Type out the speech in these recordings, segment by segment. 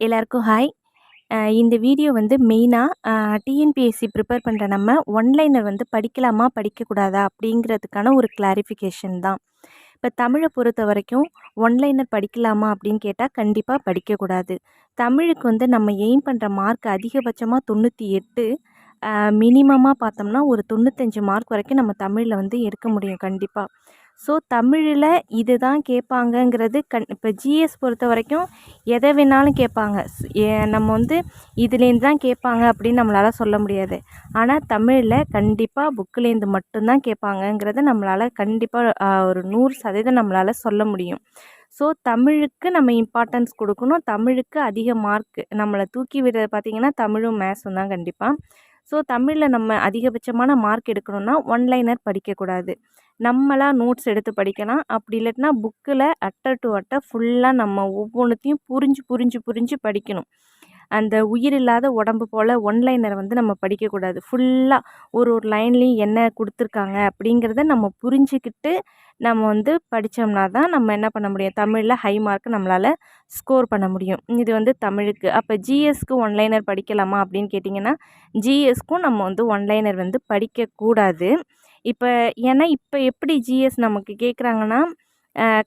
எல்லாருக்கும் ஹாய் இந்த வீடியோ வந்து மெயினாக டிஎன்பிஎஸ்சி ப்ரிப்பேர் பண்ணுற நம்ம ஒன்லைனர் வந்து படிக்கலாமா படிக்கக்கூடாதா அப்படிங்கிறதுக்கான ஒரு கிளாரிஃபிகேஷன் தான். இப்போ தமிழை பொறுத்த வரைக்கும் ஒன்லைனர் படிக்கலாமா அப்படின்னு கேட்டால் கண்டிப்பாக படிக்கக்கூடாது. தமிழுக்கு வந்து நம்ம எய்ம் பண்ணுற மார்க் அதிகபட்சமாக தொண்ணூற்றி எட்டு மினிமமாக பார்த்தோம்னா ஒரு தொண்ணூத்தஞ்சு மார்க் வரைக்கும் நம்ம தமிழில் வந்து எடுக்க முடியும் கண்டிப்பாக ஸோ தமிழில் இது தான் கேட்பாங்கங்கிறது கண் இப்போ ஜிஎஸ் பொறுத்த வரைக்கும் எதை வேணாலும் கேட்பாங்க. நம்ம வந்து இதுலேருந்து தான் கேட்பாங்க அப்படின்னு நம்மளால் சொல்ல முடியாது. ஆனால் தமிழில் கண்டிப்பாக புக்கிலேருந்து மட்டும்தான் கேட்பாங்கங்கிறத நம்மளால் கண்டிப்பாக ஒரு நூறு சதவீதம் நம்மளால் சொல்ல முடியும். ஸோ தமிழுக்கு நம்ம இம்பார்ட்டன்ஸ் கொடுக்கணும். தமிழுக்கு அதிக மார்க் நம்மளை தூக்கி விடுறது பார்த்திங்கன்னா தமிழும் மேத்ஸும் தான் கண்டிப்பாக ஸோ தமிழில் நம்ம அதிகபட்சமான மார்க் எடுக்கணும்னா ஒன்லைனர் படிக்கக்கூடாது. நம்மளாக நோட்ஸ் எடுத்து படிக்கலாம். அப்படி இல்லாட்டினா புக்கில் அட்டை டு அட்டை ஃபுல்லாக நம்ம ஒவ்வொன்றுத்தையும் புரிஞ்சு புரிஞ்சு புரிஞ்சு படிக்கணும். அந்த உயிர் இல்லாத உடம்பு போல் ஒன்லைனரை வந்து நம்ம படிக்கக்கூடாது. ஃபுல்லாக ஒரு ஒரு லைன்லேயும் என்ன கொடுத்துருக்காங்க அப்படிங்கிறத நம்ம புரிஞ்சுக்கிட்டு நம்ம வந்து படித்தோம்னா தான் நம்ம என்ன பண்ண முடியும்? தமிழில் ஹை மார்க் நம்மளால் ஸ்கோர் பண்ண முடியும். இது வந்து தமிழுக்கு. அப்போ ஜிஎஸ்க்கு ஒன்லைனர் படிக்கலாமா அப்படின்னு கேட்டிங்கன்னா ஜிஎஸ்க்கும் நம்ம வந்து ஒன்லைனர் வந்து படிக்கக்கூடாது. இப்போ ஏன்னா இப்போ எப்படி ஜிஎஸ் நமக்கு கேட்குறாங்கன்னா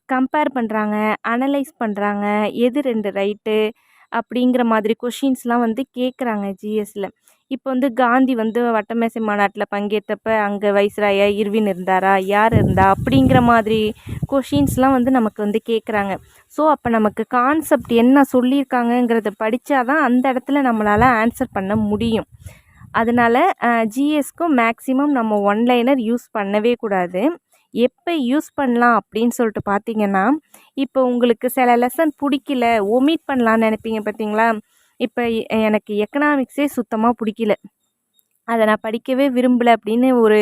கம்பேர் பண்ணுறாங்க அனலைஸ் பண்ணுறாங்க எது ரெண்டு ரைட்டு அப்படிங்கிற மாதிரி கொஷின்ஸ்லாம் வந்து கேட்குறாங்க ஜிஎஸ்சில் இப்போ வந்து காந்தி வந்து வட்டமேசை மாநாட்டில் பங்கேற்றப்ப அங்கே வைஸ்ராயா இர்வின் இருந்தாரா யார் இருந்தா அப்படிங்கிற மாதிரி கொஷின்ஸ்லாம் வந்து நமக்கு வந்து கேட்குறாங்க ஸோ அப்போ நமக்கு கான்செப்ட் என்ன சொல்லியிருக்காங்கங்கிறத படித்தா தான் அந்த இடத்துல நம்மளால் ஆன்சர் பண்ண முடியும். அதனால் ஜிஎஸ்க்கும் மேக்ஸிமம் நம்ம ஒன்லைனர் யூஸ் பண்ணவே கூடாது. எப்போ யூஸ் பண்ணலாம் அப்படின்னு சொல்லிட்டு பார்த்தீங்கன்னா இப்போ உங்களுக்கு சில லெசன் பிடிக்கல ஒமிட் பண்ணலான்னு நினைப்பீங்க பார்த்தீங்களா இப்போ எனக்கு எக்கனாமிக்ஸே சுத்தமாக பிடிக்கல. அதை நான் படிக்கவே விரும்பலை அப்படின்னு ஒரு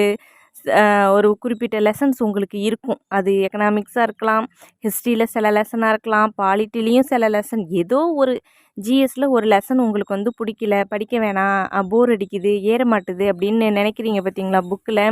ஒரு குறிப்பிட்ட லெசன்ஸ் உங்களுக்கு இருக்கும். அது எக்கனாமிக்ஸாக இருக்கலாம் ஹிஸ்ட்ரியில் சில லெசனாக இருக்கலாம் பாலிட்டிலையும் சில லெசன் ஏதோ ஒரு ஜிஎஸ்சில் ஒரு லெசன் உங்களுக்கு வந்து பிடிக்கல படிக்க வேணாம் போர் அடிக்குது ஏற மாட்டுது அப்படின்னு நினைக்கிறீங்க பார்த்தீங்களா புக்கில்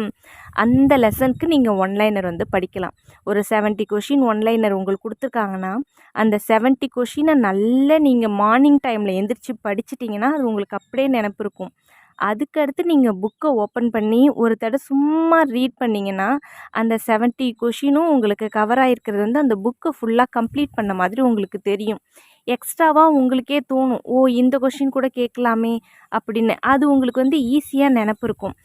அந்த லெசனுக்கு நீங்கள் ஒன்லைனர் வந்து படிக்கலாம். ஒரு செவன்ட்டி கொஷின் ஒன்லைனர் உங்களுக்கு கொடுத்துருக்காங்கன்னா அந்த செவன்ட்டி கொஷினை நல்ல நீங்கள் மார்னிங் டைமில் எந்திரிச்சு படிச்சிட்டிங்கன்னா அது உங்களுக்கு அப்படியே நினப்பு இருக்கும். அதுக்கடுத்து நீங்கள் புக்கை ஓப்பன் பண்ணி ஒரு தடவை சும்மா ரீட் பண்ணிங்கன்னா அந்த செவன்ட்டி கொஷினும் உங்களுக்கு கவர் ஆகிருக்கிறது வந்து அந்த புக்கை ஃபுல்லாக கம்ப்ளீட் பண்ண மாதிரி உங்களுக்கு தெரியும். எக்ஸ்ட்ராவாக உங்களுக்கே தோணும். ஓ இந்த கொஷின் கூட கேட்கலாமே அப்படின்னு. அது உங்களுக்கு வந்து ஈஸியாக நினப்பு இருக்கும்.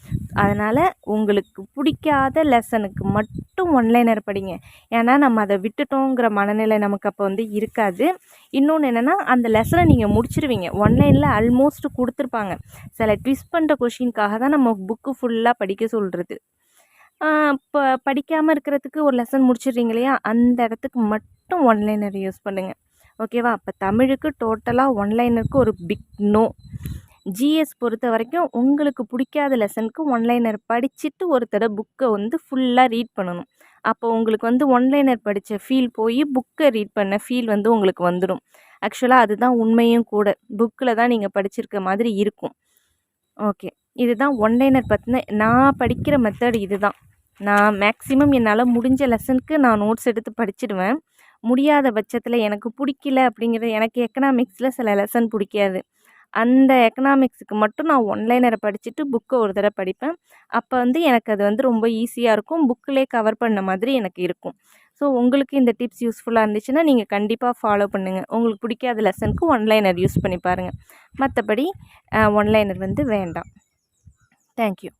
அதனால் உங்களுக்கு பிடிக்காத லெசனுக்கு மட்டும் ஒன்லைனர் படிங்க. ஏன்னா நம்ம அதை விட்டுட்டோங்கிற மனநிலை நமக்கு அப்போ வந்து இருக்காது. இன்னொன்று என்னென்னா அந்த லெசனை நீங்கள் முடிச்சிருவீங்க. ஒன்லைனில் ஆல்மோஸ்ட் கொடுத்துருப்பாங்க. சில ட்விஸ்ட் பண்ணுற கொஷினுக்காக தான் நம்ம புக்கு ஃபுல்லாக படிக்க சொல்கிறது இப்போ படிக்காமல் இருக்கிறதுக்கு ஒரு லெசன் முடிச்சிடுறீங்க இல்லையா? அந்த இடத்துக்கு மட்டும் ஒன்லைனர் யூஸ் பண்ணுங்கள் ஓகேவா? அப்போ தமிழுக்கு டோட்டலாக ஒன்லைனருக்கு ஒரு பிக் நோ ஜிஎஸ் பொறுத்த வரைக்கும் உங்களுக்கு பிடிக்காத லெசனுக்கு ஒன்லைனர் படிச்சுட்டு ஒரு தடவை புக்கை வந்து ஃபுல்லாக ரீட் பண்ணணும். அப்போ உங்களுக்கு வந்து ஒன்லைனர் படித்த ஃபீல் போய் புக்கை ரீட் பண்ண ஃபீல் வந்து உங்களுக்கு வந்துடும் ஆக்சுவலாக அதுதான் உண்மையும் கூட. புக்கில் தான் நீங்கள் படிச்சிருக்க மாதிரி இருக்கும். ஓகே இதுதான் ஒன்லைனர் பற்றின நான் படிக்கிற மெத்தட் இது தான் நான் மேக்ஸிமம் என்னால் முடிஞ்ச லெசனுக்கு நான் நோட்ஸ் எடுத்து படிச்சிடுவேன். முடியாத பட்சத்தில் எனக்கு பிடிக்கல அப்படிங்கிறது எனக்கு எக்கனாமிக்ஸில் சில லெசன் பிடிக்காது. அந்த எக்கனாமிக்ஸுக்கு மட்டும் நான் ஒன்லைனரை படிச்சுட்டு புக்கை ஒரு தடவை படிப்பேன். அப்போ வந்து எனக்கு அது வந்து ரொம்ப ஈஸியாக இருக்கும். புக்கிலே கவர் பண்ண மாதிரி எனக்கு இருக்கும். ஸோ உங்களுக்கு இந்த டிப்ஸ் யூஸ்ஃபுல்லாக இருந்துச்சுன்னா நீங்கள் கண்டிப்பாக ஃபாலோ பண்ணுங்கள் உங்களுக்கு பிடிக்காத லெசனுக்கு ஒன்லைனர் யூஸ் பண்ணி பாருங்கள் மற்றபடி ஒன்லைனர் வந்து வேண்டாம். தேங்க்யூ